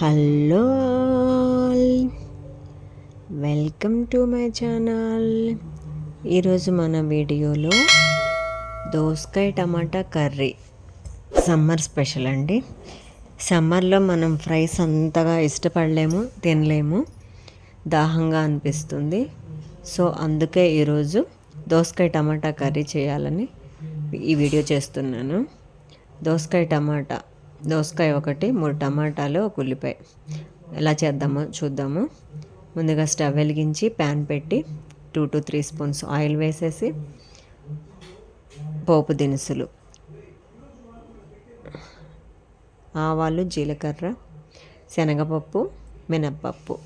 Hello welcome to my channel. ఈరోజు మన వీడియోలో దోసకాయ టమాటా కర్రీ. సమ్మర్ స్పెషల్ అండి. సమ్మర్లో మనం ఫ్రైస్ అంతగా ఇష్టపడలేము తినలేము. దాహంగా అనిపిస్తుంది. సో అందుకే ఈరోజు దోసకాయ టమాటా కర్రీ చేయాలని ఈ వీడియో చేస్తున్నాను. దోసకాయ టమాటా దోసకాయ ఒకటి మూడు టమాటాలు ఒక ఉల్లిపాయ. ఎలా చేద్దామో చూద్దాము. ముందుగా స్టవ్ వెలిగించి ప్యాన్ పెట్టి two to three spoons oil వేసేసి పోపు దినుసులు ఆవాలు జీలకర్ర శనగపప్పు మినప్పప్పు.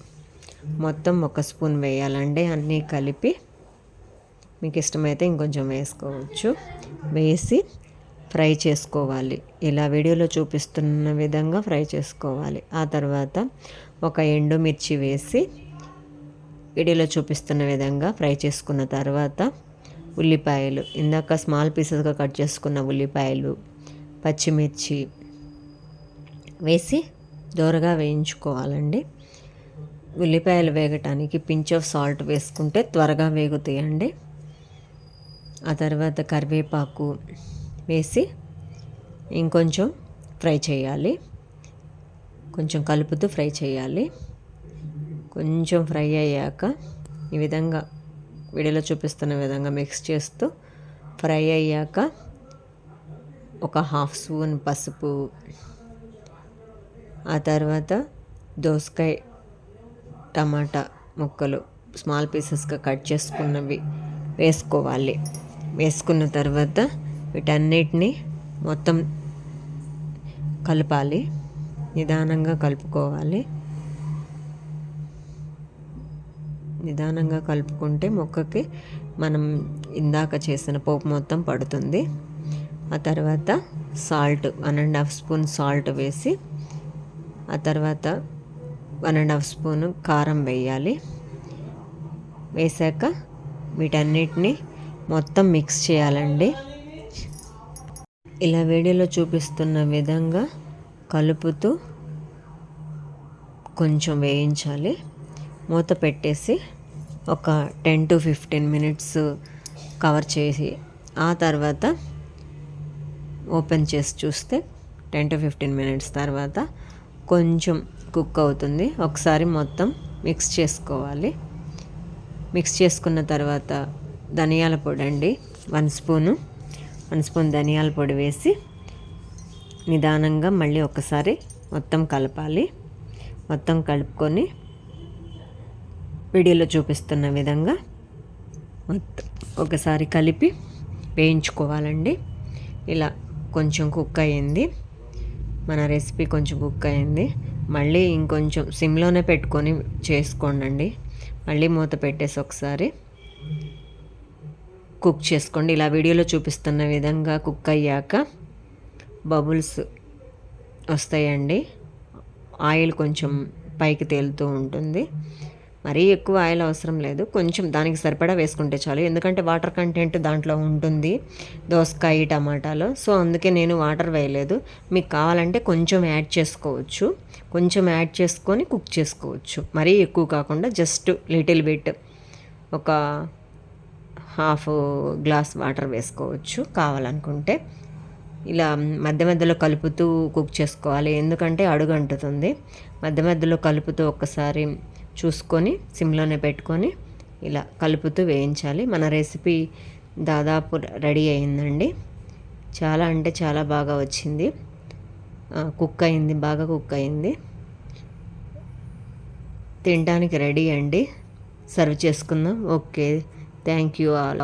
మొత్తం ఒక స్పూన్ వేయాలండి. అన్నీ కలిపి మీకు ఇష్టమైతే ఇంకొంచెం వేసుకోవచ్చు. వేసి ఫ్రై చేసుకోవాలి. ఇలా వీడియోలో చూపిస్తున్న విధంగా ఫ్రై చేసుకోవాలి. ఆ తర్వాత ఒక ఎండుమిర్చి వేసి వీడియోలో చూపిస్తున్న విధంగా ఫ్రై చేసుకున్న తర్వాత ఉల్లిపాయలు ఇందాక స్మాల్ పీసెస్గా కట్ చేసుకున్న ఉల్లిపాయలు పచ్చిమిర్చి వేసి దోరగా వేయించుకోవాలండి. ఉల్లిపాయలు వేగటానికి పించ్ ఆఫ్ సాల్ట్ వేసుకుంటే త్వరగా వేగుతాయండి. ఆ తర్వాత కరివేపాకు వేసి ఇంకొంచెం ఫ్రై చేయాలి. కొంచెం కలుపుతూ ఫ్రై చేయాలి. కొంచెం ఫ్రై అయ్యాక ఈ విధంగా వీడియోలో చూపిస్తున్న విధంగా మిక్స్ చేస్తూ ఫ్రై అయ్యాక ఒక హాఫ్ స్పూన్ పసుపు ఆ తర్వాత దోసకాయ టమాటా ముక్కలు స్మాల్ పీసెస్గా కట్ చేసుకున్నవి వేసుకోవాలి. వేసుకున్న తర్వాత వీటన్నిటిని మొత్తం కలపాలి. నిదానంగా కలుపుకోవాలి. నిదానంగా కలుపుకుంటే మొక్కకి మనం ఇందాక చేసిన పోపు మొత్తం పడుతుంది. ఆ తర్వాత salt one and half spoon salt వేసి ఆ తర్వాత వన్ అండ్ హాఫ్ స్పూన్ కారం వేయాలి. వేసాక వీటన్నిటిని మొత్తం మిక్స్ చేయాలండి. ఇలా వీడియోలో చూపిస్తున్న విధంగా కలుపుతూ కొంచెం వేయించాలి. మూత పెట్టేసి ఒక ten to fifteen minutes cover చేసి ఆ తర్వాత ఓపెన్ చేసి చూస్తే టెన్ టు ఫిఫ్టీన్ మినిట్స్ తర్వాత కొంచెం కుక్ అవుతుంది. ఒకసారి మొత్తం మిక్స్ చేసుకోవాలి. మిక్స్ చేసుకున్న తర్వాత ధనియాల పొడి అండి వన్ స్పూను. వన్ స్పూన్ ధనియాల పొడి వేసి నిదానంగా మళ్ళీ ఒకసారి మొత్తం కలపాలి. మొత్తం కలుపుకొని వీడియోలో చూపిస్తున్న విధంగా మొత్తం ఒకసారి కలిపి వేయించుకోవాలండి. ఇలా కొంచెం కుక్ అయ్యింది మన రెసిపీ కొంచెం కుక్ అయింది. మళ్ళీ ఇంకొంచెం సిమ్లోనే పెట్టుకొని చేసుకోండి మళ్ళీ మూత పెట్టేసి ఒకసారి కుక్ చేసుకోండి. ఇలా వీడియోలో చూపిస్తున్న విధంగా కుక్ అయ్యాక బబుల్స్ వస్తాయండి. ఆయిల్ కొంచెం పైకి తేలుతూ ఉంటుంది. మరీ ఎక్కువ ఆయిల్ అవసరం లేదు. కొంచెం దానికి సరిపడా వేసుకుంటే చాలు. ఎందుకంటే వాటర్ కంటెంట్ దాంట్లో ఉంటుంది. దోసకాయ టమాటాలో. సో అందుకే నేను వాటర్ వేయలేదు. మీకు కావాలంటే కొంచెం యాడ్ చేసుకోవచ్చు. కొంచెం యాడ్ చేసుకొని కుక్ చేసుకోవచ్చు. మరీ ఎక్కువ కాకుండా జస్ట్ లిటిల్ బిట్ ఒక హాఫ్ గ్లాస్ వాటర్ వేసుకోవచ్చు కావాలనుకుంటే. ఇలా మధ్య మధ్యలో కలుపుతూ కుక్ చేసుకోవాలి. ఎందుకంటే అడుగు అంటుతుంది. మధ్య మధ్యలో కలుపుతూ ఒక్కసారి చూసుకొని సిమ్లోనే పెట్టుకొని ఇలా కలుపుతూ వేయించాలి. మన రెసిపీ దాదాపు రెడీ అయిందండి. చాలా అంటే చాలా బాగా వచ్చింది. కుక్ అయింది బాగా కుక్ అయింది. తినడానికి రెడీ అండి. సర్వ్ చేసుకుందాం. ఓకే. Thank you all.